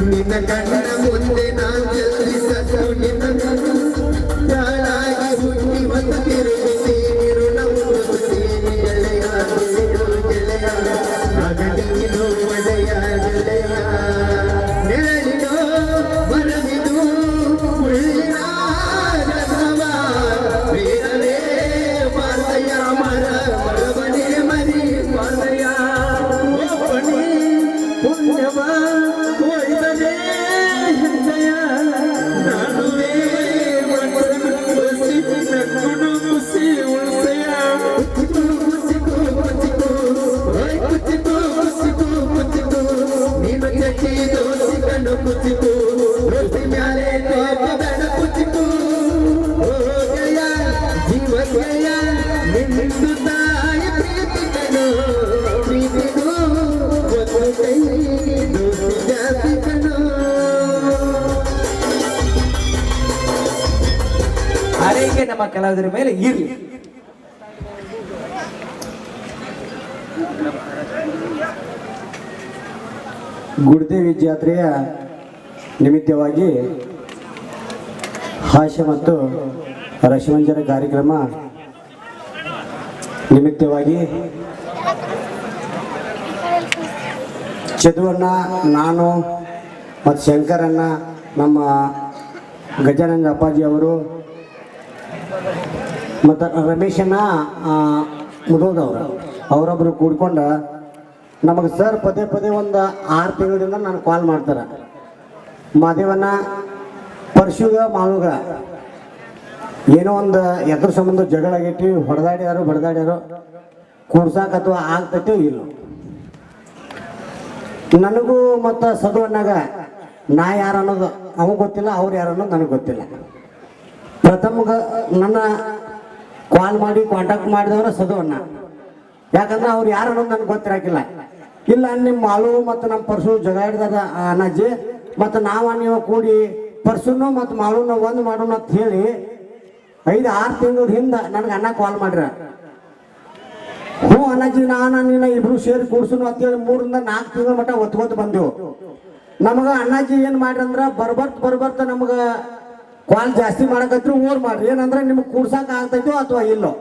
ನಿನ್ನ ಕಣ್ಣ ಮುಂದೆ ನಾನು ಚಲಿಸಲು ನಿನ್ನ ನಮ್ಮ ಕಲಾವಿದರ ಮೇಲೆ ಇರಲಿ ಗುಡ್ದೇವಿ ಜಾತ್ರೆಯ ನಿಮಿತ್ತವಾಗಿ ಹಾಸ್ಯ ಮತ್ತು ರಸಮಂಜನ ಕಾರ್ಯಕ್ರಮ ನಿಮಿತ್ತವಾಗಿ ಚದುವಣ್ಣ, ನಾನು ಮತ್ತು ಶಂಕರಣ್ಣ ನಮ್ಮ ಗಜಾನಂದ ಅಪ್ಪಾಜಿ ಅವರು ಮತ್ತು ರಮೇಶಣ್ಣ ಮುದೋದವರು ಅವರೊಬ್ಬರು ಕೂಡ್ಕೊಂಡು ನಮಗೆ ಸರ್ ಪದೇ ಪದೇ ಒಂದು ಆರು ತಿಂಗಳಿಂದ ನಾನು ಕಾಲ್ ಮಾಡ್ತಾರೆ. ಮಾದೇವನ್ನ ಪರ್ಶುಗ, ಮಾವುಗ. ಏನೋ ಒಂದು ಎದ್ರ ಸಂಬಂಧ ಜಗಳ ಆಗೈತಿ, ಹೊಡೆದಾಡ್ಯಾರು, ಬಡದಾಡ್ಯಾರು, ಕೂಡ್ಸಾಕ ಅಥವಾ ಆಗ್ತೈತೋ ಇಲ್ಲೋ. ನನಗೂ ಮತ್ತು ಸದುವಣ್ಣಾಗ ನಾ ಯಾರು ಅನ್ನೋದು ಅವ್ಗೆ ಗೊತ್ತಿಲ್ಲ, ಅವ್ರು ಯಾರು ಅನ್ನೋದು ನನಗೆ ಗೊತ್ತಿಲ್ಲ. ಪ್ರಥಮ ನನ್ನ ಕಾಲ್ ಮಾಡಿ ಕಾಂಟ್ಯಾಕ್ಟ್ ಮಾಡಿದವರು ಸದುವಣ್ಣ ಯಾಕಂದ್ರೆ ಅವ್ರು ಯಾರು ಅನ್ನೋದು ನನಗೆ ಗೊತ್ತಿರಾಕಿಲ್ಲ. ಇಲ್ಲ, ನಿಮ್ಮ ಮಾಳು ಮತ್ತು ನಮ್ಮ ಪರ್ಸು ಜಗಾಡಿದಾಗ ಅಣ್ಣಾಜಿ. ಮತ್ತು ನಾವು ನೀವು ಕೂಡಿ ಪರ್ಸುನು ಮತ್ತು ಮಾಳುನ ಒಂದು ಮಾಡೋಣ ಅಂತ ಹೇಳಿ ಐದು, ಆರು ತಿಂಗಳ ಹಿಂದೆ ನನಗೆ ಅಣ್ಣ ಕಾಲ್ ಮಾಡ್ರ ಹ್ಞೂ ಅಣ್ಣಾಜಿ, ನಾನು ನಿನ್ನ ಇಬ್ರು ಸೇರಿ ಕೂಡ್ಸುನು ಅಂತೇಳಿ ಮೂರಿಂದ ನಾಲ್ಕು ತಿಂಗಳ ಮಟ್ಟ ಒತ್ಕೊತ ಬಂದೆವು. ನಮಗೆ ಅಣ್ಣಾಜಿ ಏನು ಮಾಡ್ರಿ ಅಂದ್ರೆ ಬರ್ಬರ್ತ್, ಬರ್ಬರ್ತ ನಮಗ ಕಾಲ್ ಜಾಸ್ತಿ ಮಾಡಕತ್ರು ಓರ್ ಮಾಡ್ರಿ. ಏನಂದ್ರೆ ನಿಮ್ಗೆ ಕೂಡ್ಸಕ್ ಆಗ್ತೈತೋ ಅಥವಾ ಇಲ್ಲೋ?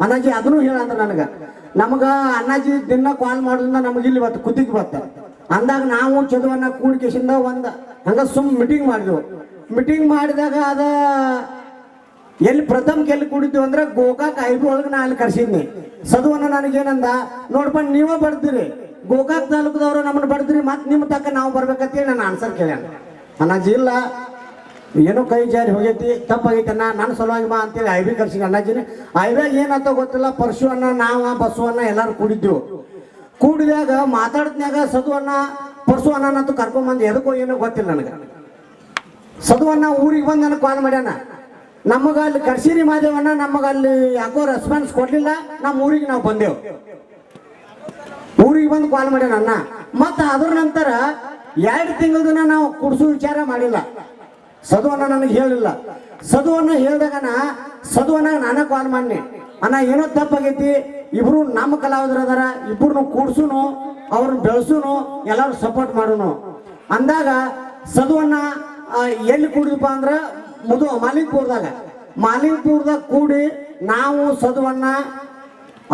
ಅನ್ನಾಜಿ ಅದನ್ನು ಹೇಳಂದ್ರೆ ನನಗೆ. ನಮಗ ಅಣ್ಣಾಜಿ ದಿನ ಕಾಲ್ ಮಾಡೋದ್ರಿಂದ ನಮಗೆ ಇಲ್ಲಿ ಇವತ್ತು ಕುದಿಗೆ ಬತ್ತ. ಅಂದಾಗ ನಾವು ಚದುವನ್ನ ಕೂಡಿಕೆಸಿಂದ ಒಂದ. ಹಂಗ ಸುಮ್ ಮೀಟಿಂಗ್ ಮಾಡಿದ್ವು. ಮೀಟಿಂಗ್ ಮಾಡಿದಾಗ ಅದ ಎಲ್ಲಿ ಪ್ರಥಮ ಎಲ್ಲಿ ಕೂಡಿದ್ವಿ ಅಂದ್ರೆ ಗೋಕಾಕ್ ಐಬಿ ಒಳಗೆ ನಾ ಅಲ್ಲಿ ಕರ್ಸಿದ್ನಿ. ಸದುವನ್ನ ನನಗೇನಂದ, ನೋಡ್ಪ ನೀವೇ ಬರ್ತೀರಿ ಗೋಕಾಕ್ ತಾಲೂಕದವ್ರು ನಮ್ಮನ್ನ ಬರ್ತೀರಿ ಮತ್ತೆ ನಿಮ್ಮ ತಕ್ಕ ನಾವು ಬರ್ಬೇಕಂತೇಳಿ ನಾನು ಆನ್ಸರ್ ಕೇಳ್ಯಾನ. ಅಣ್ಣಾಜಿ ಇಲ್ಲ. ಏನೋ ಕೈ ಜಾರಿ ಹೋಗೈತಿ ತಪ್ಪಾಗೈತೆ ಅಣ್ಣ ನನ್ನ ಸಲುವಾಗಿ ಬಾ ಅಂತೇಳಿ ಐಬಿ ಕರ್ಸಿಗೆ ಅಣ್ಣಾಜಿನ. ಐಬ್ಯಾಗ ಏನಂತ ಗೊತ್ತಿಲ್ಲ, ಪರಶು ಅಣ್ಣ, ನಾವು ಬಸ್ಸು ಅಣ್ಣ ಎಲ್ಲರೂ ಕೂಡಿದ್ದೆವು ಕೂಡಿದಾಗ ಮಾತಾಡಿದ್ನಾಗ ಸದು ಅಣ್ಣ, ಪರಶು ಅಣ್ಣನಂತೂ ಕರ್ಕೊಂಬಂದು ಎದಕ್ಕೋ ಏನೋ ಗೊತ್ತಿಲ್ಲ ನನಗೆ. ಸದು ಅಣ್ಣ ಊರಿಗೆ ಬಂದು ನನಗೆ ಕಾಲ್ ಮಾಡ್ಯಾನ. ನಮಗ ಅಲ್ಲಿ ಕರ್ಸಿರಿ ಮಾದೇವಣ್ಣ ನಮಗೆ ಅಲ್ಲಿ ಯಾಕೋ ರೆಸ್ಪಾನ್ಸ್ ಕೊಡ್ಲಿಲ್ಲ ನಮ್ಮ ಊರಿಗೆ ನಾವು ಬಂದೆವು. ಊರಿಗೆ ಬಂದು ಕಾಲ್ ಮಾಡ್ಯಾನ ಅಣ್ಣ. ಮತ್ತು ಅದ್ರ ನಂತರ ಎರಡು ತಿಂಗಳ ನಾವು ಕುಡ್ಸು ವಿಚಾರ ಮಾಡಿಲ್ಲ. ಸದುವಣ್ಣ ನನಗೆ ಹೇಳಿಲ್ಲ. ಸದುವನ್ನ ಹೇಳಿದಾಗನ ಸದುವಣ್ಣ ನಾನೇ ಕಾಲ್ ಮಾಡಿ ಅಣ್ಣ, ಏನೋ ತಪ್ಪಾಗೈತಿ. ಇಬ್ರು ನಮ್ಮ ಕಲಾವಿದ್ರ ಅದಾರ. ಇಬ್ರು ಕೂಡ್ಸುನು, ಅವ್ರನ್ನ ಬೆಳೆಸುನು, ಎಲ್ಲರೂ ಸಪೋರ್ಟ್ ಮಾಡುನು. ಅಂದಾಗ ಸದುವನ್ನ ಎಲ್ಲಿ ಕೂಡಿದಪ್ಪ ಅಂದ್ರೆ ಮುದು ಮಾಲಿಂಗ್ಪುರದಾಗ. ಮಾಲಿಂಗ್ಪುರದಾಗ ಕೂಡಿ ನಾವು ಸದುವನ್ನ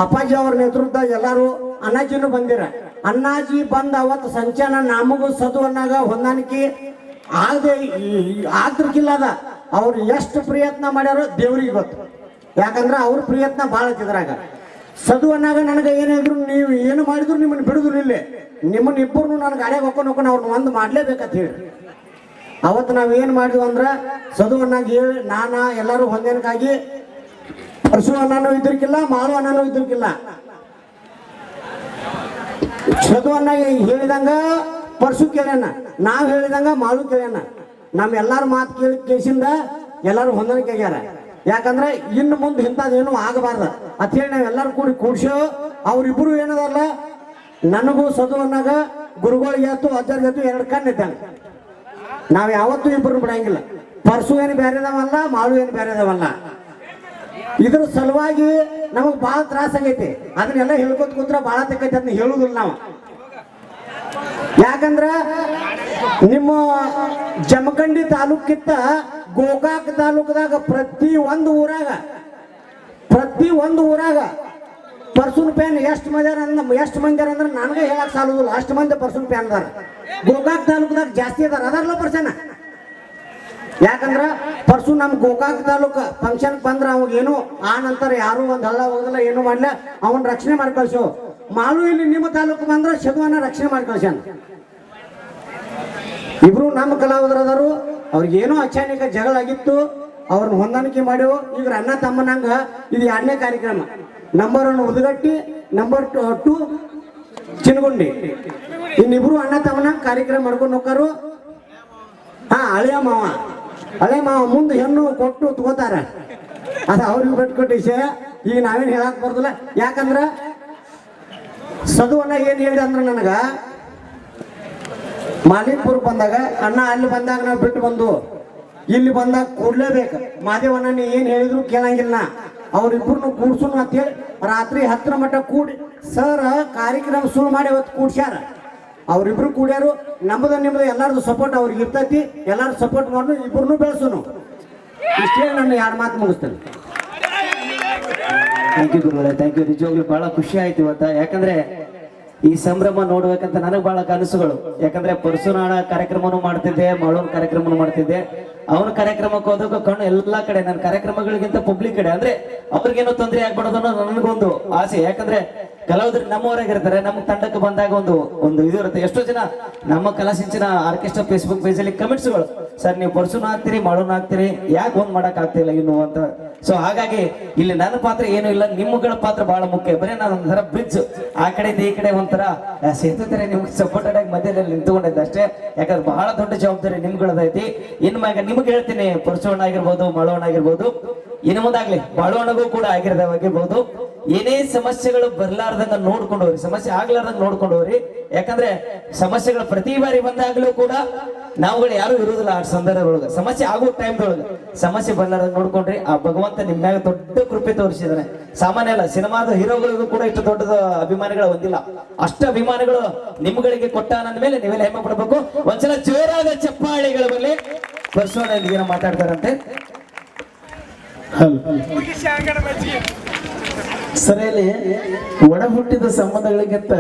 ಅಪ್ಪಾಜಿ ಅವ್ರ ನೇತೃತ್ವ ಎಲ್ಲರೂ ಅಣ್ಣಾಜಿನೂ ಬಂದಿರ. ಅಣ್ಣಾಜಿ ಬಂದ ಅವತ್ತು ಸಂಚಾನ ನಮಗೂ ಸದುವನ್ನಾಗ ಹೊಂದಾಣಿಕೆ. ಆದ್ರಕ್ಕಿಲ್ಲ ಅದ. ಅವ್ರು ಎಷ್ಟು ಪ್ರಯತ್ನ ಮಾಡ್ಯಾರೋ ದೇವ್ರಿಗೆ ಗೊತ್ತು. ಯಾಕಂದ್ರೆ ಅವ್ರ ಪ್ರಯತ್ನ ಭಾಳ ಇದ್ರಾಗ. ಸದುವನ್ನಾಗ ನನಗೆ ಏನಿದ್ರು ನೀವು ಏನು ಮಾಡಿದ್ರು ನಿಮ್ಮನ್ನ ಬಿಡುದಿಲ್ಲ ಇಲ್ಲಿ. ನಿಮ್ಮನ್ನ ಇಬ್ಬರು ನನ್ನ ಗಾಡಿಯಾಗ ಹೋಕೊಂಡು ಹೋಗೋಣ ಅವ್ರನ್ನ ಒಂದು ಮಾಡ್ಲೇಬೇಕಂತ ಹೇಳಿ ಅವತ್ತು ನಾವು ಏನು ಮಾಡಿದ್ವಿ ಅಂದ್ರೆ ಅನ್ನಾಗ ಹೇಳಿ, ನಾನ ಎಲ್ಲರೂ ಹೊಂದೇನಕ್ಕಾಗಿ ಪರಶು ಅನ್ನನೂ ಇದ್ರಕ್ಕಿಲ್ಲ ಮಾರು ಅನ್ನನೂ ಇದ್ರಕ್ಕಿಲ್ಲ ಚದುವನ್ನ ಹೇಳಿದಂಗ ಪರಶು ಕೇಳ್ಯಾನ, ನಾವು ಹೇಳಿದಂಗ ಮಾಡು ಕೇಳ್ಯಾನ. ನಮ್ಮ ಎಲ್ಲಾರ ಮಾತು ಕೇಳಿ ಕೇಸಿಂದ ಎಲ್ಲರೂ ಹೊಂದಾಣಿಕೆ ಆಗ್ಯಾರ. ಯಾಕಂದ್ರೆ ಇನ್ನು ಮುಂದೆ ಇಂಥದ್ದೇನು ಆಗಬಾರ್ದ. ಅಂತ ಹೇಳಿ ನಾವ್ ಎಲ್ಲಾರು ಕೂಡಿ ಕೂಡ್ಸೋ, ಅವ್ರಿಬ್ರು ಏನದಲ್ಲ ನನಗೂ ಸದುವನ್ನಾಗ ಗುರುಗಳಿಗೆ ಆತು ಅಜ್ಜರ್ ಎರಡು ಕಣ್ಣು ಇದ್ದಂಗ. ನಾವ್ ಯಾವತ್ತೂ ಇಬ್ಬರು ಬಿಡಂಗಿಲ್ಲ. ಪರ್ಸು ಏನು ಬೇರೆದವಲ್ಲ ಮಾಳು ಏನು ಬೇರೆದವಲ್ಲ ಇದ್ರ ಸಲುವಾಗಿ ನಮಗೆ ಭಾಳ ತ್ರಾಸ ಆಗೈತಿ. ಅದನ್ನೆಲ್ಲ ಹೇಳ್ಕೊತ ಕೂತ್ರ ಭಾಳ ತಕ್ಕೈತಿ ಅದನ್ನ ಹೇಳುದಿಲ್ಲ ನಾವು. ಯಾಕಂದ್ರ ನಿಮ್ಮ ಜಮಖಂಡಿ ತಾಲೂಕಿತ್ತ ಗೋಕಾಕ್ ತಾಲೂಕದಾಗ ಪ್ರತಿ ಒಂದು ಊರಾಗ, ಪ್ರತಿ ಒಂದು ಊರಾಗ ಪರ್ಸುನ್ ಪ್ಯಾನ್ ಎಷ್ಟು ಮಂದಿ ಅಂದ ಎಷ್ಟು ಮಂದಿ ಅಂದ್ರೆ ನನಗೆ ಹೇಳಕ್ ಸಾಲುದಿಲ್ಲ. ಅಷ್ಟು ಮಂದಿ ಪರ್ಸುನ್ ಪ್ಯಾನ್ ಅದಾರ. ಗೋಕಾಕ್ ತಾಲೂಕದಾಗ ಜಾಸ್ತಿ ಅದಾರ. ಅದಾರಲ್ಲ ಪರ್ಸನ್ ಯಾಕಂದ್ರ ಪರ್ಸು ನಮ್ ಗೋಕಾಕ್ ತಾಲೂಕ ಫಂಕ್ಷನ್ ಬಂದ್ರ ಅವಾಗ ಏನು ಆ ನಂತರ ಯಾರು ಒಂದ್ ಹಳ್ಳ ಹೋಗಲ್ಲ ಏನು ಮಾಡ್ಲ ಅವನ್ ರಕ್ಷಣೆ ಮಾಡಿ ಕಳ್ಸು ಮಾಲು ಇಲ್ಲಿ ನಿಮ್ಮ ತಾಲೂಕು ಬಂದ್ರೆ ಶಗುವನ್ನ ರಕ್ಷಣೆ ಮಾಡಿ ಕಳ್ಸ್ಯಾನ ಇಬ್ರು ನಮ್ಮ ಕಲಾವಿದರದರು ಅವ್ರಿಗೇನೋ ಅಚಾನಕ ಜಗಳ ಆಗಿತ್ತು, ಅವ್ರನ್ನ ಹೊಂದಾಣಿಕೆ ಮಾಡ್ಯವು ಈಗ ಅಣ್ಣ ತಮ್ಮನಂಗ ಇದು ಎರಡನೇ ಕಾರ್ಯಕ್ರಮ. Number one Udagatti number two Chinagundi. ಇನ್ನಿಬ್ರು ಅಣ್ಣ ತಮ್ಮನ ಕಾರ್ಯಕ್ರಮ ಮಾಡ್ಕೊಂಡು ಹೋಗಾರು ಹಾ, ಹಳೆಯ ಮಾವ. ಹಳೆ ಮಾವ ಮುಂದೆ ಹೆಣ್ಣು ಕೊಟ್ಟು ತಗೋತಾರ. ಅದ ಅವ್ರಿಗೆ ಬಿಟ್ಕೊಟ್ಟು ಈಗ ನಾವೇನು ಹೇಳಕ್ ಬರ್ದಿಲ್ಲ. ಯಾಕಂದ್ರ ಸದುವನ್ನ ಏನು ಹೇಳಿದೆ ಅಂದ್ರೆ ನನಗೆ? ಮಾಲಿಕ್ಪುರ್ ಬಂದಾಗ, ಅಣ್ಣ ಅಲ್ಲಿ ಬಂದಾಗ ನಾವು ಬಿಟ್ಟು ಬಂದು, ಇಲ್ಲಿ ಬಂದಾಗ ಕೂಡ್ಲೇಬೇಕು ಮಾದೇವಣ್ಣ, ನೀ ಏನ್ ಹೇಳಿದ್ರು ಕೇಳಂಗಿಲ್ಲ ಅವ್ರಿಬ್ರು ಕೂಡ್ಸುನು ಅಂತ ಹೇಳಿ, ರಾತ್ರಿ ಹತ್ತರ ಮಟ್ಟ ಕೂಡಿ, ಸರ್, ಕಾರ್ಯಕ್ರಮ ಶುರು ಮಾಡಿ ಅವತ್ತು ಕೂಡ್ಸ್ಯಾರ. ಅವರಿಬ್ರು ಕೂಡ್ಯಾರು ನಮ್ಮದ ನಿಮ್ಮದು ಎಲ್ಲಾರ್ದು ಸಪೋರ್ಟ್ ಅವ್ರಿಗೆ ಇರ್ತೈತಿ ಎಲ್ಲಾರು ಸಪೋರ್ಟ್ ಮಾಡು ಇಬ್ಬರನ್ನು ಬೆಳೆಸುನು. ಇಷ್ಟೇ ನಾನು ಎರಡು ಮಾತು ಮುಗಿಸ್ತೇನೆ. ಥ್ಯಾಂಕ್ ಯು ಗುರುಗಳೇ. ಥ್ಯಾಂಕ್ ಯು ನಿಜವಾಗ್ಲೂ ಬಹಳ ಖುಷಿ ಆಯ್ತು ಇವತ್ತ. ಯಾಕಂದ್ರೆ ಈ ಸಂಭ್ರಮ ನೋಡ್ಬೇಕಂತ ನನಗೆ ಬಹಳ ಕನಸುಗಳು. ಯಾಕಂದ್ರೆ ಪರಶುನಾಳ ಕಾರ್ಯಕ್ರಮನು ಮಾಡ್ತಿದ್ದೆ ಮಳೂರ್ ಕಾರ್ಯಕ್ರಮನು ಮಾಡ್ತಿದ್ದೆ. ಅವನ ಕಾರ್ಯಕ್ರಮಕ್ಕೆ ಹೋದಾಗ ಕಣ್ಣು ಎಲ್ಲಾ ಕಡೆ, ನನ್ನ ಕಾರ್ಯಕ್ರಮಗಳಿಗಿಂತ ಪಬ್ಲಿಕ್ ಕಡೆ. ಅಂದ್ರೆ ಅವ್ರಿಗೇನೋ ತೊಂದರೆ ಆಗ್ಬಾರ್ದು ಅನ್ನೋ ನನಗೊಂದು ಆಸೆ. ಯಾಕಂದ್ರೆ ಕಲಾವಿದ್ರು ನಮ್ಮವರಾಗಿರ್ತಾರೆ ನಮ್ಮ ತಂಡಕ್ಕೆ ಬಂದಾಗ ಒಂದು ಒಂದು ಇದು ಇರುತ್ತೆ. ಎಷ್ಟೋ ಜನ ನಮ್ಮ ಕಲಾಸಿಂಚಿನ ಆರ್ಕೆಸ್ಟ್ರಾ ಫೇಸ್ಬುಕ್ ಪೇಜ್ ಅಲ್ಲಿ ಕಮೆಂಟ್ಸ್ಗಳು ಸರ್, ನೀವು ಪರ್ಸುನ ಹಾಕ್ತೀರಿ ಮಾಡೋಣ ಹಾಕ್ತೀರಿ ಯಾಕೆ ಒಂದ್ ಮಾಡಕ್ ಆಗ್ತಿಲ್ಲ ಇನ್ನು? ಅಂತ. ಸೊ ಹಾಗಾಗಿ ಇಲ್ಲಿ ನನ್ನ ಪಾತ್ರ ಏನು ಇಲ್ಲ, ನಿಮ್ಮಗಳ ಪಾತ್ರ ಬಹಳ ಮುಖ್ಯ. ಬರೀ ನಾನು ಒಂಥರ ಬ್ರಿಡ್ಜ್ ಆ ಕಡೆ ಈ ಕಡೆ ಒಂಥರ ಸೇತುತ್ತಾರೆ ಸೇತು ತರ ನಿಮ್ಗೆ ಸಪೋರ್ಟೆಡ್ ಆಗಿ ಮಧ್ಯದಲ್ಲಿ ನಿಂತ್ಕೊಂಡಿದ್ದೆ ಅಷ್ಟೇ. ಯಾಕಂದ್ರೆ ಬಹಳ ದೊಡ್ಡ ಜವಾಬ್ದಾರಿ ನಿಮ್ಗಳದೈತಿ ಇನ್ನು ಮ್ಯಾಗ ನಿಮ್ಗೆ ಹೇಳ್ತೀನಿ ಪುರುಷವಣ್ಣ ಆಗಿರ್ಬೋದು ಮಳವಣ್ಣ ಆಗಿರ್ಬೋದು, ಇನ್ನು ಮುಂದಾಗ್ಲಿ, ಬಾಳವಣ್ಣಗೂ ಕೂಡ ಆಗಿರ್ದಾಗಿರ್ಬೋದು ಏನೇ ಸಮಸ್ಯೆಗಳು ಬರ್ಲಾರ್ದಂಗ ನೋಡ್ಕೊಂಡು ಹೋಗ್ರಿ ಸಮಸ್ಯೆ ಆಗ್ಲಾರ್ದಂಗ ನೋಡ್ಕೊಂಡು ಹೋಗ್ರಿ ಯಾಕಂದ್ರೆ ಸಮಸ್ಯೆಗಳು ಪ್ರತಿ ಬಾರಿ ಬಂದಾಗ್ಲೂ ಕೂಡ ನಾವುಗಳು ಯಾರು ಇರುವುದಿಲ್ಲ ಆ ಸಂದರ್ಭದೊಳಗೆ. ಸಮಸ್ಯೆ ಆಗೋ ಟೈಮ್ದೊಳಗೆ. ಸಮಸ್ಯೆ ಬರ್ಲಾರ್ದಂಗ ನೋಡ್ಕೊಂಡ್ರಿ, ಆ ಭಗವಂತ ನಿಮ್ ಮ್ಯಾಗ ದೊಡ್ಡ ಕೃಪೆ ತೋರಿಸಿದಾನೆ. ಸಾಮಾನ್ಯ ಅಲ್ಲ, ಸಿನಿಮಾದ ಹೀರೋಗಳಿಗೂ ಕೂಡ ಇಷ್ಟು ದೊಡ್ಡದ ಅಭಿಮಾನಿಗಳು ಹೊಂದಿಲ್ಲ ಅಷ್ಟು ಅಭಿಮಾನಿಗಳು ನಿಮ್ಗಳಿಗೆ ಕೊಟ್ಟ ನನ್ನ ಮೇಲೆ ನೀವೆಲ್ಲ ಹೆಮ್ಮೆ ಪಡ್ಬೇಕು. ಒಂದ್ಸಲ ಜೋರಾದ ಚಪ್ಪಾಳಿಗಳ ಮೇಲೆ ಪರ್ಸೋಣ ಏನೋ ಮಾತಾಡ್ತಾರಂತೆ? ಸರಿಯಲ್ಲಿ ಒಡ ಹುಟ್ಟಿದ ಸಂಬಂಧಗಳಿಗಿಂತ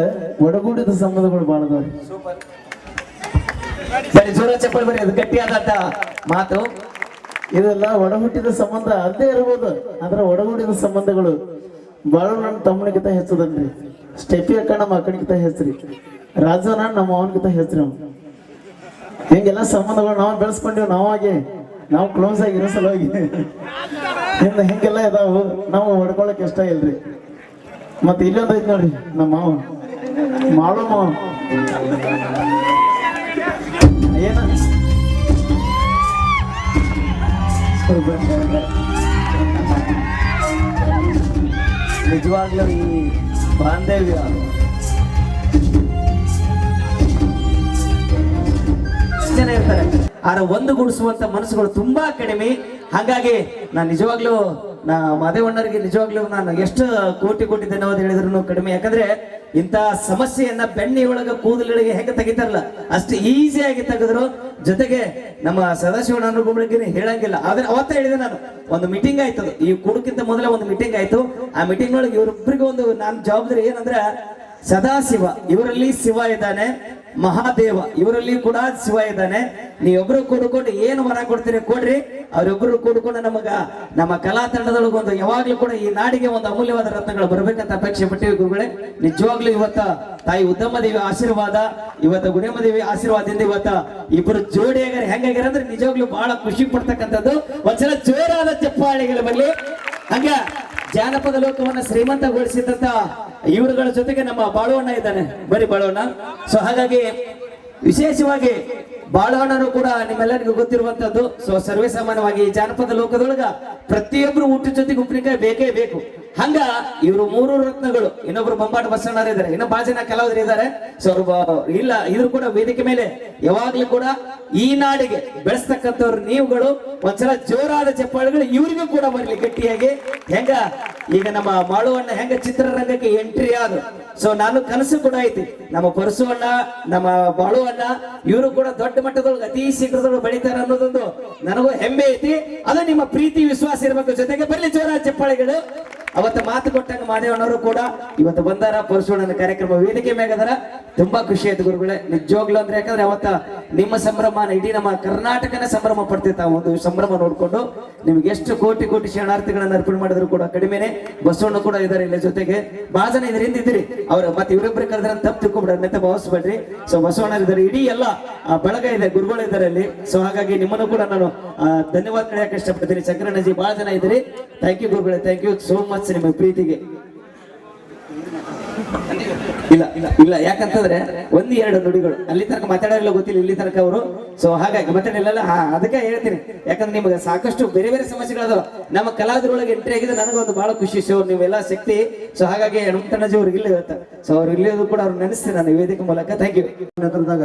ಒಡಗೂಡಿದ ಸಂಬಂಧಗಳು ಬಹಳ ಸರಿ ಜೋರ ಚಪ್ಪಲ್ ಬರೀ ಅದು ಗಟ್ಟಿಯಾದಂತ ಮಾತು. ಇದೆಲ್ಲ ಒಡ ಹುಟ್ಟಿದ ಸಂಬಂಧ ಅದೇ ಇರ್ಬೋದು ಆದ್ರೆ ಒಡಗೂಡಿದ ಸಂಬಂಧಗಳು ಬಾಳ ನನ್ನ ತಮ್ಮನಿಗಿಂತ ಹೆಚ್ಚದನ್ರಿ ಸ್ಟೆಫಿ ಅಕ್ಕ ನಮ್ಮ ಅಕ್ಕನಿಗಿಂತ ಹೆಸರಿ ರಾಜನ ನಮ್ಮ ಅವನಿಗಿಂತ ಹೆಸರಿ ಅವ್ನು. ಹಿಂಗೆಲ್ಲ ಸಂಬಂಧಗಳು ನಾವು ಬೆಳೆಸ್ಕೊಂಡಿವ್ ನಾವಾಗೆ ನಾವು ಕ್ಲೋಸ್ ಆಗಿರೋ ಸಲುವಾಗಿ. ಹಿಂದ ಹಿಂಗೆಲ್ಲ ಇದಾವು, ನಾವು ಹೊಡ್ಕೊಳಕ್ ಇಷ್ಟ ಇಲ್ರಿ. ಮತ್ತೆ ಇಲ್ಲೊಂದು ಐತಿ ನೋಡ್ರಿ, ನಮ್ಮ ಮಾವ. ಮಾಡು ಮಾವ. ಏನ? ನಿಜವಾಗ್ಲೂ ಈ ಬಾಂಧವ್ಯ ಜನ ಇರ್ತಾರೆ ಆದ್ರೆ ಒಂದು ಗುಡಿಸುವಂತ ಮನಸ್ಸುಗಳು ತುಂಬಾ ಕಡಿಮೆ. ಹಾಗಾಗಿ ನಾನು ನಿಜವಾಗ್ಲೂ, ನಾ ಮಾದೇವಣ್ಣರಿಗೆ ನಿಜವಾಗ್ಲೂ ನಾನು ಎಷ್ಟು ಕೋಟಿ ಕೋಟಿ ಧನ್ಯವಾದ ಹೇಳಿದ್ರು ಕಡಿಮೆ. ಯಾಕಂದ್ರೆ ಇಂತ ಸಮಸ್ಯೆಯನ್ನ ಬೆಣ್ಣೆ ಒಳಗ ಕೂದಲಿಗೆ ಹೆಂಗೆ ತೆಗಿತಾರಲ್ಲ, ಅಷ್ಟು ಈಸಿಯಾಗಿ ತೆಗೆದ್ರು. ಜೊತೆಗೆ ನಮ್ಮ ಸದಾಶಿವಣ್ಣನ ಗುಂಬಳಿಗೆ ಹೇಳಂಗಿಲ್ಲ. ಆದ್ರೆ ಅವತ್ತ ಹೇಳಿದೆ ನಾನು, ಒಂದು ಮೀಟಿಂಗ್ ಆಯ್ತು ಈ ಕೂಡಕ್ಕಿಂತ ಮೊದಲೇ ಒಂದು ಮೀಟಿಂಗ್ ಆಯ್ತು. ಆ ಮೀಟಿಂಗ್ ಒಳಗೆ ಇವರಿಬ್ಬರಿಗೆ ಒಂದು, ನಾನು ಜವಾಬ್ದಾರಿ ಏನಂದ್ರೆ, ಸದಾಶಿವ, ಇವರಲ್ಲಿ ಶಿವ ಇದ್ದಾನೆ. ಮಹಾದೇವ, ಇವರಲ್ಲಿ ಕೂಡ ಶಿವ ಇದ್ದಾನೆ. ನೀವೊಬ್ರು ಕೂಡ್ಕೊಂಡು ಏನು ವರ ಕೊಡ್ತೀರಿ ಕೊಡ್ರಿ. ಅವರಿಬ್ಬರು ಕೂಡ್ಕೊಂಡು ನಮಗ, ನಮ್ಮ ಕಲಾ ತಂಡದೊಳಗೆ ಒಂದು ಯಾವಾಗ್ಲೂ ಕೂಡ ಈ ನಾಡಿಗೆ ಒಂದು ಅಮೂಲ್ಯವಾದ ರತ್ನಗಳು ಬರಬೇಕಂತ ಅಪೇಕ್ಷೆ ಪಟ್ಟಿವಿ ಗುರುಗಳೇ. ನಿಜವಾಗ್ಲೂ ಇವತ್ತ ತಾಯಿ ಉತ್ತಮ ದೇವಿ ಆಶೀರ್ವಾದ, ಇವತ್ತ ಗುಣಮ್ಮ ದೇವಿ ಆಶೀರ್ವಾದದಿಂದ ಇವತ್ತ ಇಬ್ಬರು ಆಗ್ಯಾರ ಹೆಂಗಾಗ್ಯಾರ ಅಂದ್ರೆ ನಿಜವಾಗ್ಲೂ ಬಹಳ ಖುಷಿ ಪಡ್ತಕ್ಕಂಥದ್ದು. ಒಂದ್ಸಲ ಜೋರಾದ ಚಪ್ಪಾಳಿಗಳ ಬರಲಿ ಹಂಗ ಜಾನಪದ ಲೋಕವನ್ನ ಶ್ರೀಮಂತಗೊಳಿಸಿದಂತ ಇವರುಗಳ ಜೊತೆಗೆ ನಮ್ಮ ಬಾಳುವಣ್ಣ ಇದ್ದಾನೆ. ಬರೀ ಬಾಳುವಣ್ಣ. ಸೊ ಹಾಗಾಗಿ ವಿಶೇಷವಾಗಿ ಬಾಳುವಣ್ಣನು ಕೂಡ ನಿಮ್ಮೆಲ್ಲರಿಗೂ ಗೊತ್ತಿರುವಂತದ್ದು. ಸೊ ಸರ್ವೇ ಸಾಮಾನ್ಯವಾಗಿ ಜಾನಪದ ಲೋಕದೊಳಗ ಪ್ರತಿಯೊಬ್ರು ಊಟದ ಜೊತೆಗೆ ಉಪ್ಪಿನಕಾಯಿ ಬೇಕೇ ಬೇಕು. ಹಂಗ ಇವರು ಮೂರು ರತ್ನಗಳು, ಇನ್ನೊಬ್ರು ಬೊಂಬಾಟ ಬಸವಣ್ಣರು ಇದ್ದಾರೆ ಇನ್ನು ಬಾಜಿನ ಜನ ಕೆಲವರು ಇದ್ದಾರೆ ಸೊ ಇಲ್ಲ, ಇದ್ರು ಕೂಡ ವೇದಿಕೆ ಮೇಲೆ ಯಾವಾಗ್ಲೂ ಕೂಡ ಈ ನಾಡಿಗೆ ಬೆಳೆಸ್ತಕ್ಕಂಥವ್ರು ನೀವುಗಳು, ಒಂದ್ಸಲ ಜೋರಾದ ಚಪ್ಪಾಳೆಗಳು ಇವರಿಗೂ ಕೂಡ ಬರಲಿ ಗಟ್ಟಿಯಾಗಿ. ಹೆಂಗ? ಈಗ ನಮ್ಮ ಮಾಳುವಣ್ಣ ಹೆಂಗ ಚಿತ್ರರಂಗಕ್ಕೆ ಎಂಟ್ರಿ ಆದ ಸೊ ನಾನು ಕನಸು ಕೂಡ ಐತಿ. ನಮ್ಮ ಪರಸುವಣ್ಣ ನಮ್ಮ ಬಾಳುವಣ್ಣ ಇವರು ಕೂಡ ದೊಡ್ಡ ಮಟ್ಟದೊಳಗೆ ಅತಿ ಶೀಘ್ರದೊಳಗೆ ಬೆಳಿತಾರ ಅನ್ನೋದೊಂದು ನನಗೂ ಹೆಮ್ಮೆ ಐತಿ. ಅದು ನಿಮ್ಮ ಪ್ರೀತಿ, ವಿಶ್ವಾಸ ಇರಬೇಕು. ಜೊತೆಗೆ ಬರಲಿ ಜೋರಾದ ಚಪ್ಪಾಳೆಗಳು. ಅವತ್ತ ಮಾತು ಕೊಟ್ಟಂಗ ಮಾದೇವನವರು ಕೂಡ ಇವತ್ತು ಬಂದಾರ ಪರಶುವಣ್ಣನ ಕಾರ್ಯಕ್ರಮ ವೇದಿಕೆ ಮ್ಯಾಗದಾರ ತುಂಬಾ ಖುಷಿ ಆಯ್ತು ಗುರುಗಳೇ. ನಿಜವಾಗ್ಲು ಅಂದ್ರೆ ಯಾಕಂದ್ರೆ ಅವತ್ತ ನಿಮ್ಮ ಸಂಭ್ರಮ, ಇಡೀ ನಮ್ಮ ಕರ್ನಾಟಕನ ಸಂಭ್ರಮ ಪಡ್ತಿತ್ತ ಒಂದು ಸಂಭ್ರಮ ನೋಡ್ಕೊಂಡು. ನಿಮ್ಗೆ ಎಷ್ಟು ಕೋಟಿ ಕೋಟಿ ಶರಣಾರ್ಥಿಗಳನ್ನ ಅರ್ಪಣೆ ಮಾಡಿದ್ರು ಕೂಡ ಕಡಿಮೆನೆ. ಬಸವಣ್ಣ ಕೂಡ ಇದಾರೆ ಇಲ್ಲ ಜೊತೆಗೆ. ಬಹಳ ಜನ ಇದ್ದೀರಿ. ಅವ್ರ ಮತ್ತೆ ಇವರೊಬ್ರು ಕರೆದ್ರೆ ತಪ್ಪು ಮತ್ತೆ ಅಂತ ಭಾವಿಸ್ಬೇಡ್ರಿ. ಸೊ ಬಸವಣ್ಣ ಇದ್ದಾರೆ ಇಡೀ ಎಲ್ಲ ಬಳಗ ಇದೆ, ಗುರುಗಳು ಇದ್ದಾರೆ ಅಲ್ಲಿ. ಸೊ ಹಾಗಾಗಿ ನಿಮ್ಮನ್ನು ಕೂಡ ನಾನು ಧನ್ಯವಾದ ಹೇಳಕ್ಕೆ ಇಷ್ಟಪಡ್ತೀನಿ. ಶಂಕರಣ್ಣಜಿ ಬಹಳ ಜನ ಇದ್ದೀರಿ. ಥ್ಯಾಂಕ್ ಯು ಗುರುಗಳೇ ಥ್ಯಾಂಕ್ ಯು ಸೋ ಮಚ್ ನಿಮ್ಮ ಪ್ರೀತಿಗೆ. ಇಲ್ಲ ಇಲ್ಲ ಇಲ್ಲ, ಯಾಕಂತಂದ್ರೆ ಒಂದು ಎರಡು ನುಡಿಗಳು. ಅಲ್ಲಿ ತನಕ ಮಾತಾಡೋಲ್ಲ ಗೊತ್ತಿಲ್ಲ, ಇಲ್ಲಿ ತನಕ ಅವರು. ಸೊ ಹಾಗಾಗಿ ಮಾತಾಡಿಲ್ಲ ಹಾ, ಅದಕ್ಕೆ ಹೇಳ್ತೀನಿ. ಯಾಕಂದ್ರೆ ನಿಮ್ಗೆ ಸಾಕಷ್ಟು ಬೇರೆ ಬೇರೆ ಸಮಸ್ಯೆಗಳದಾವ. ನಮ್ಮ ಕಲಾವಿದರೊಳಗೆ ಎಂಟ್ರಿ ಆಗಿದೆ ನನಗೊಂದು ಬಹಳ ಖುಷಿ ಸೊ ನೀವೆಲ್ಲ ಶಕ್ತಿ. ಸೊ ಹಾಗಾಗಿ ಹಣಮಂತಣ್ಣಜಿ ಅವ್ರಿಗೆ ಇಲ್ಲ ಇವತ್ತು ಸೊ ಅವ್ರು ಇಲ್ಲಿಯೋದು ಕೂಡ ಅವ್ರು ನೆನೆಸ್ತೀನಿ ನಾನು ವೇದಿಕೆ ಮೂಲಕ. ಥ್ಯಾಂಕ್ ಯು ನೇತೃತ್ವದಾಗ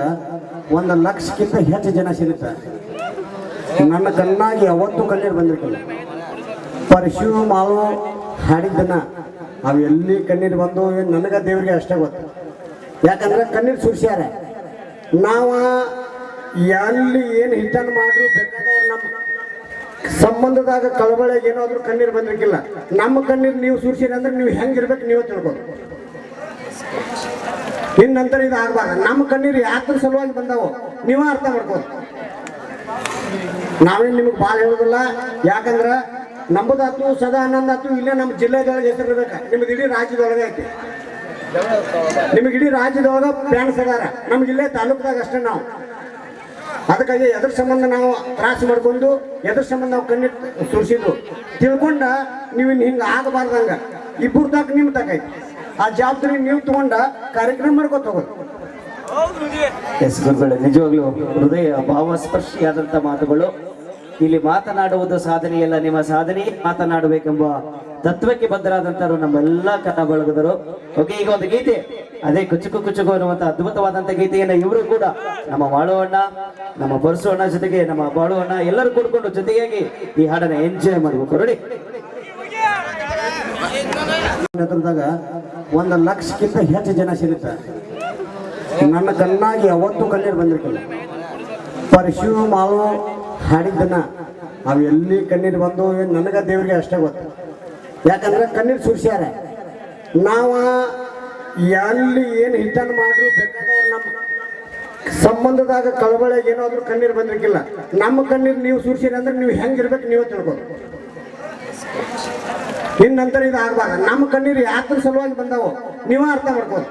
ಒಂದು ಲಕ್ಷಕ್ಕಿಂತ ಹೆಚ್ಚು ಜನ ಸಿಗುತ್ತೆ. ನನ್ನ ಕಣ್ಣಾಗಿ ಯಾವತ್ತೂ ಕಣ್ಣೀರು ಬಂದಿರ್ತಾರೆ ಪರಶು ಮಾವು ಹಾಡಿದ್ದನ್ನ ಅವು ಎಲ್ಲಿ ಕಣ್ಣೀರು ಬಂದು ನನಗ ದೇವರಿಗೆ ಅಷ್ಟೇ ಗೊತ್ತು. ಯಾಕಂದ್ರೆ ಕಣ್ಣೀರು ಸುರಿಸ್ಯಾರ. ನಾವು ಎಲ್ಲಿ ಏನು ಹಿಟ್ಟನ್ನು ಮಾಡಿದ್ರು ಬೇಕಾದವ್ರು ನಮ್ಮ ಸಂಬಂಧದಾಗ ಕಳವಳಿಗೆ ಏನಾದ್ರು ಕಣ್ಣೀರು ಬಂದಿರ್ಕಿಲ್ಲ. ನಮ್ಮ ಕಣ್ಣೀರು ನೀವು ಸುರಿಸಿರಿ ಅಂದ್ರೆ ನೀವು ಹೆಂಗಿರ್ಬೇಕು ನೀವೇ ತಿಳ್ಬೋದು ಇನ್ ನಂತರ ಇದು ಆಗ್ಬಾರ ನಮ್ಮ ಕಣ್ಣೀರು ಯಾತ್ರ ಸಲುವಾಗಿ ಬಂದಾವು ನೀವೇ ಅರ್ಥ ಮಾಡ್ಬೋದು ನಾವೇನು ನಿಮಗೆ ಭಾಳ ಹೇಳೋದಿಲ್ಲ? ಯಾಕಂದ್ರೆ ನಮ್ಮದಾತು ಸದಾ ಆನಂದ ಆತು ಇಲ್ಲೇ ನಮ್ಮ ಜಿಲ್ಲೆದೊಳಗೆ ಹೆಸರು ಇರ್ಬೇಕ? ನಿಮ್ಗೆ ಇಡೀ ರಾಜ್ಯದೊಳಗೆ ಐತಿ. ನಿಮಗೆ ಇಡೀ ರಾಜ್ಯದೊಳಗೆ ಫ್ಯಾನ್ಸ್ ಅದಾರ ನಮ್ಗೆ ಇಲ್ಲೇ ತಾಲೂಕದಾಗ ಅಷ್ಟೇ ನಾವು. ಅದಕ್ಕಾಗಿ ಎದ್ರ ಸಂಬಂಧ ನಾವು ತ್ರಾಸ ಮಾಡ್ಕೊಂಡು ಎದ್ರ ಸಂಬಂಧ ನಾವು ಕಣ್ಣಿಟ್ಟು ಸುರಿಸಿದ್ದು. ತಿಳ್ಕೊಂಡ ನೀವು ಇನ್ನು ಹಿಂಗೆ ಆಗಬಾರ್ದಂಗ. ಇಬ್ಬರು ತಾಕ ನಿಮ್ಮ ತಾಕೈತಿ ಆ ಜವಾಬ್ದಾರಿ ನೀವು ತಗೊಂಡ ಕಾರ್ಯಕ್ರಮ ಮಾಡ್ಕೊತ ಹೋಗೋದು. ಎಸ್ ಗುರುಗಳೇ ನಿಜವಾಗ್ಲೂ ಹೃದಯ ಭಾವಸ್ಪರ್ಶಿಯಾದಂತ ಮಾತುಗಳು. ಇಲ್ಲಿ ಮಾತನಾಡುವುದು ಸಾಧನೆಯಲ್ಲ ನಿಮ್ಮ ಸಾಧನೆ ಮಾತನಾಡಬೇಕೆಂಬ ತತ್ವಕ್ಕೆ ಬದ್ಧರಾದಂತರು ನಮ್ಮೆಲ್ಲ ಕಥ ಬಳಗದರು ಓಕೆ ಈಗ ಒಂದು ಗೀತೆ. ಅದೇ ಕುಚುಕು ಕುಚುಕು ಅನ್ನುವಂತ ಅದ್ಭುತವಾದಂತ ಗೀತೆಯನ್ನ ಇವರು ಕೂಡ ನಮ್ಮ ಮಾಳುವಣ್ಣ, ನಮ್ಮ ಅಣ್ಣ ಜೊತೆಗೆ ನಮ್ಮ ಬಾಳುವಣ್ಣ ಎಲ್ಲರೂ ಕೂಡ್ಕೊಂಡು ಜೊತೆಯಾಗಿ ಈ ಹಾಡನ್ನ ಎಂಜಾಯ್ ಮಾಡಬೇಕು. ನೋಡಿ ಒಂದು ಲಕ್ಷಕ್ಕಿಂತ ಹೆಚ್ಚು ಜನ ಸಿಗುತ್ತೆ. ನನ್ನ ಕಣ್ಣಾಗಿ ಅವತ್ತು ಕಣ್ಣೀರು ಬಂದಿರ್ಕಿಲ್ಲ ಪರಶು ಮಾವು ಹಾಡಿದ್ದನ್ನ ಅವು ಎಲ್ಲಿ ಕಣ್ಣೀರು ಬಂದು ನನಗ ದೇವರಿಗೆ ಅಷ್ಟೇ ಗೊತ್ತು. ಯಾಕಂದ್ರೆ ಕಣ್ಣೀರು ಸುರಿಸ್ಯಾರ. ನಾವು ಎಲ್ಲಿ ಏನು ಹಿಟ್ಟನ್ನು ಮಾಡಿದ್ರು ಬೇಕಾದವ್ರು ನಮ್ಮ ಸಂಬಂಧದಾಗ ಕಳವಳ ಏನಾದರೂ ಕಣ್ಣೀರು ಬಂದಿರಕ್ಕಿಲ್ಲ ನಮ್ಮ ಕಣ್ಣೀರು ನೀವು ಸುರಿಸಿರಿ ಅಂದ್ರೆ ನೀವು ಹೆಂಗಿರ್ಬೇಕು ನೀವೇ ತಿಳ್ಬೋದು ಇನ್ನು ನಂತರ ಇದು ಆಗ್ಬಾರ್ದು. ನಮ್ಮ ಕಣ್ಣೀರು ಯಾತ್ರ ಸಲುವಾಗಿ ಬಂದಾವು ನೀವೇ ಅರ್ಥ ಮಾಡ್ಬೋದು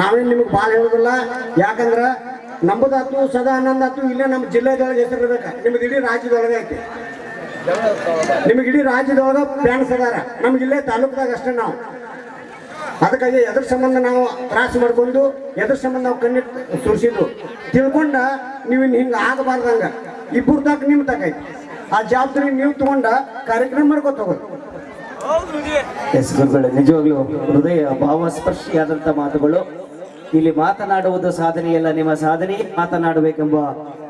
ನಾವೇನು ನಿಮಗೆ ಭಾಳ ಹೇಳೋದಿಲ್ಲ. ಯಾಕಂದ್ರೆ ನಮ್ಮದಾತು ಸದಾನಂದ ಆತು ಇಲ್ಲ ನಮ್ಮ ಜಿಲ್ಲೆದೊಳಗೆ ಹೆಸರು ನಿಮ್ಗೆ ಇಡೀ ರಾಜ್ಯದೊಳಗೆ ಐತಿ. ನಿಮಗೆ ಇಡೀ ರಾಜ್ಯದೊಳಗೆ ಫ್ಯಾನ್ಸ್ ಸದಾರ ನಮ್ಗೆ ಇಲ್ಲೇ ತಾಲೂಕ್ದಾಗ ಅಷ್ಟೇ ನಾವು. ಅದಕ್ಕಾಗಿ ಎದ್ರ ಸಂಬಂಧ ನಾವು ತ್ರಾಸ ಮಾಡ್ಕೊಂಡು ಎದ್ರ ಸಂಬಂಧ ನಾವು ಕಣ್ಣಿ ಸುರಿಸಿದ್ದು. ತಿಳ್ಕೊಂಡ ನೀವು ಇನ್ನು ಹಿಂಗೆ ಆಗಬಾರ್ದಂಗ. ಇಬ್ಬರು ತಾಕ ನಿಮ್ಮ ತಾಕೈತಿ ಆ ಜವಾಬ್ದಾರಿ ನೀವು ತಗೊಂಡ ಕಾರ್ಯಕ್ರಮ ಮಾಡ್ಕೊತ ಹೋಗೋದು ಎಸ್ ಗುರುಗಳೇ ನಿಜವಾಗ್ಲೂ ಹೃದಯ ಭಾವಸ್ಪರ್ಶಿಯಾದಂತ ಮಾತುಗಳು. ಇಲ್ಲಿ ಮಾತನಾಡುವುದು ಸಾಧನೆಯಲ್ಲ, ನಿಮ್ಮ ಸಾಧನೆ ಮಾತನಾಡಬೇಕೆಂಬ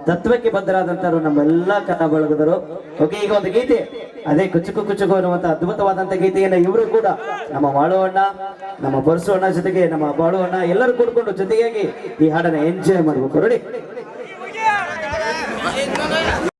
ತತ್ವಕ್ಕೆ ಬದ್ಧರಾದಂತರು ನಮ್ಮೆಲ್ಲ ಕಥಾ ಬಳಗದರು ಓಕೆ, ಈಗ ಒಂದು ಗೀತೆ. ಅದೇ ಕುಚುಕು ಕುಚುಕು ಅನ್ನುವಂತ ಅದ್ಭುತವಾದಂತ ಗೀತೆಯನ್ನ ಇವರು ಕೂಡ ನಮ್ಮ ಮಾಳುವಣ್ಣ ನಮ್ಮ ಬರ್ಸೋಣ್ಣ ಜೊತೆಗೆ ನಮ್ಮ ಬಾಳು ಅಣ್ಣ ಎಲ್ಲರೂ ಕೂಡ್ಕೊಂಡು ಜೊತೆಯಾಗಿ ಈ ಹಾಡನ್ನ ಎಂಜಾಯ್ ಮಾಡಬೇಕು. ನೋಡಿ.